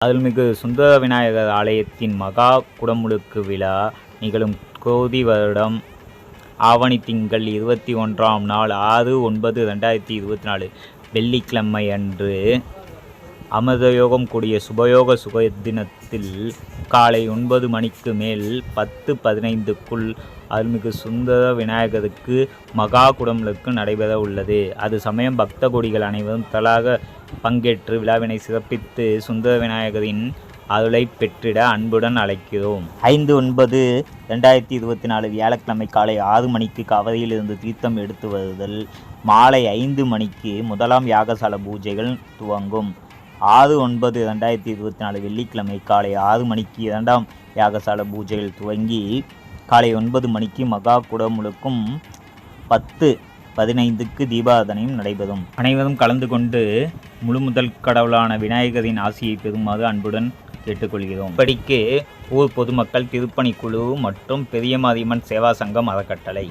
அருள்மிகு சுந்தர விநாயகர் ஆலயத்தின் மகா குடமுழுக்கு விழா நிகழும் கோதி வருடம் ஆவணி திங்கள் இருபத்தி ஒன்றாம் நாள் ஆறு ஒன்பது ரெண்டாயிரத்தி இருபத்தி நாலு. வெள்ளிக்கிழமை அன்று அமிர்தயோகம் கூடிய சுபயோக சுக தினத்தில் காலை ஒன்பது மணிக்கு மேல் பத்து பதினைந்துக்குள் அருள்மிகு சுந்தர விநாயகருக்கு மகா குடமுழுக்கு நடைபெற உள்ளது அது சமயம் பக்த கொடிகள் அனைவரும் தலாக பங்கேற்று விழாவினை சிறப்பித்து சுந்தர விநாயகரின் அருளை பெற்றிட அன்புடன் அழைக்கிறோம். ஐந்து ஒன்பது ரெண்டாயிரத்தி இருபத்தி நாலு வியாழக்கிழமை காலை ஆறு மணிக்கு கவரையிலிருந்து தீர்த்தம் எடுத்து வருதல். மாலை ஐந்து மணிக்கு முதலாம் யாகசால பூஜைகள் துவங்கும். ஆறு ஒன்பது ரெண்டாயிரத்தி இருபத்தி நாலு வெள்ளிக்கிழமை காலை ஆறு மணிக்கு இரண்டாம் யாகசால பூஜைகள் துவங்கி காலை ஒன்பது மணிக்கு மகா குடமுழுக்கும் பத்து பதினைந்துக்கு தீபாரதனையும் நடைபெறும். அனைவரும் கலந்து கொண்டு முழு முதல் கடவுளான விநாயகரின் ஆசியை பெறுமாறு அன்புடன் கேட்டுக்கொள்கிறோம். இப்படிக்கு ஊர் பொதுமக்கள் திருப்பணிக்குழு மற்றும் பெரியமாரியம்மன் சேவா சங்கம் அறக்கட்டளை.